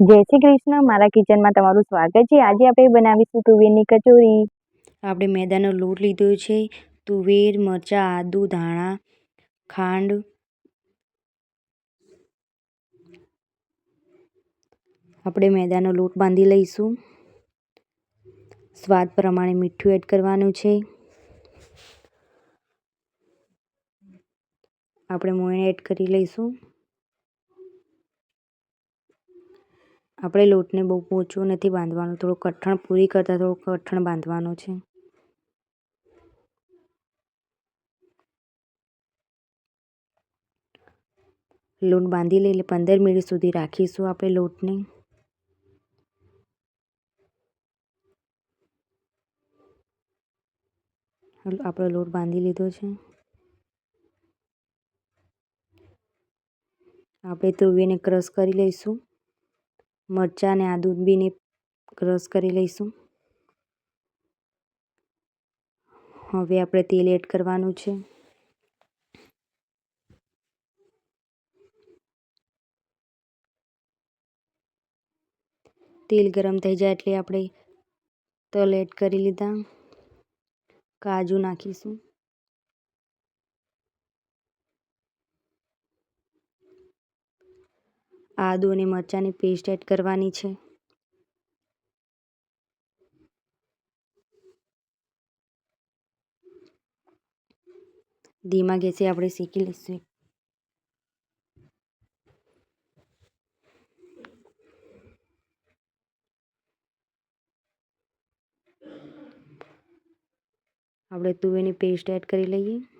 જય શ્રી કૃષ્ણ. મારા કિચનમાં તમારું સ્વાગત છે. આજે આપણે બનાવીશું તુવેરની કચોરી. આપણે મેદાનો લોટ લીધો છે. તુવેર, મરચાં, આદુ, ધાણા, ખાંડ, આપણે મેદાનો લોટ બાંધી લઈશું. સ્વાદ પ્રમાણે મીઠું એડ કરવાનું છે. આપણે મોયણ એડ કરી લઈશું. આપણે લોટને બહુ પોચો નથી બાંધવાનો, થોડો કઠણ, પૂરી કરતાં થોડો કઠણ બાંધવાનો છે. લોટ બાંધી લઈ એટલે પંદર મિનિટ સુધી રાખીશું આપણે લોટને. આપણો લોટ બાંધી લીધો છે. આપણે તુવેરને ક્રશ કરી લઈશું. મરચાં અને બીને ક્રશ કરી લઈશું. હવે આપણે તેલ એડ કરવાનું છે. તેલ ગરમ થઈ જાય એટલે આપણે તલ એડ કરી લીધા. કાજુ નાખીશું. આદુ અને મરચાંની પેસ્ટ એડ કરવાની છે. ધીમા ગેસે આપણે શેકી લઈશું. આપણે તુવેરની પેસ્ટ એડ કરી લઈએ.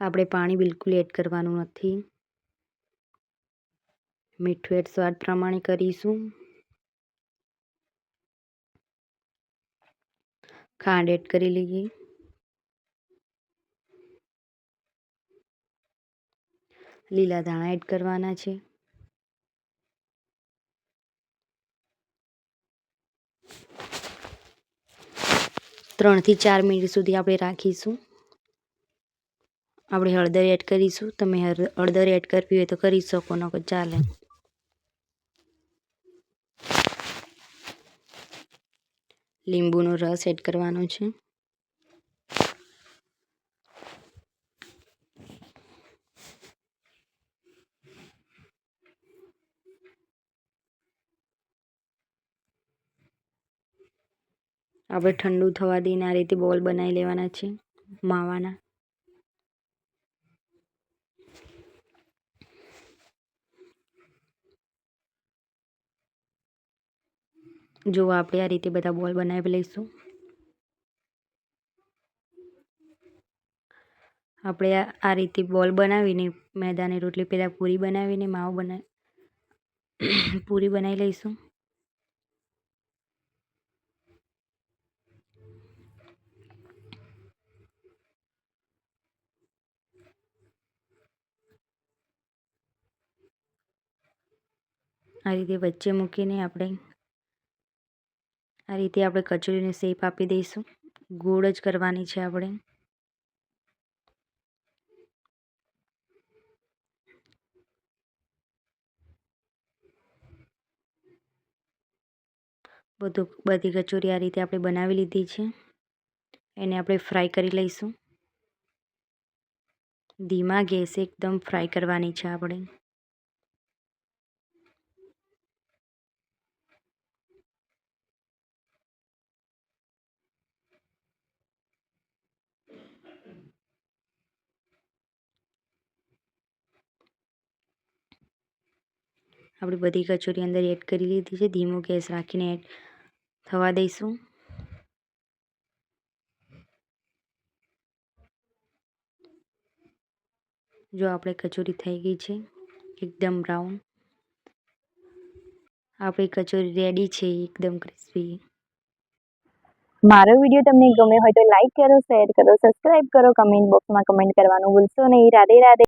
આપણે પાણી બિલકુલ એડ કરવાનું નથી. મીઠું એડ સ્વાદ પ્રમાણે કરીશું. ખાંડ એડ કરી લઈએ. લીલા ધાણા એડ કરવાના છે. ત્રણથી ચાર મિનિટ સુધી આપણે રાખીશું. આપણે હળદર એડ કરીશું. તમે હળદર એડ કરવી હોય તો કરી શકો, નકર ચાલે. લીંબુનો રસ એડ કરવાનો છે. આપણે ઠંડુ થવા દઈને આ રીતે બોલ બનાવી લેવાના છે, માવાના. જો આપણે આ રીતે બધા બોલ બનાવી લઈશું. આપણે આ રીતે બોલ બનાવીને મેદાની રોટલી પહેલાં પૂરી બનાવીને માવો બનાવી, પૂરી બનાવી લઈશું. આ રીતે વચ્ચે મૂકીને આપણે આ રીતે આપણે કચોરીને શેપ આપી દઈશું. ગોળ જ કરવાની છે આપણે. બધું, બધી કચોરી આ રીતે આપણે બનાવી લીધી છે. એને આપણે ફ્રાય કરી લઈશું. ધીમા ગેસ એકદમ ફ્રાય કરવાની છે આપણે. આપણે બધી કચોરી અંદર એડ કરી લીધી છે. ધીમો ગેસ રાખીને એડ થવા દઈશું. જો આપણે કચોરી થઈ ગઈ છે, એકદમ બ્રાઉન. આપણી કચોરી રેડી છે, એકદમ ક્રિસ્પી મારો વીડિયો તમને ગમે હોય તો લાઈક કરો શેર કરો સબસ્ક્રાઇબ કરો કમેન્ટ બોક્સમાં કમેન્ટ કરવાનું ભૂલશો નહીં. રાધે રાધે.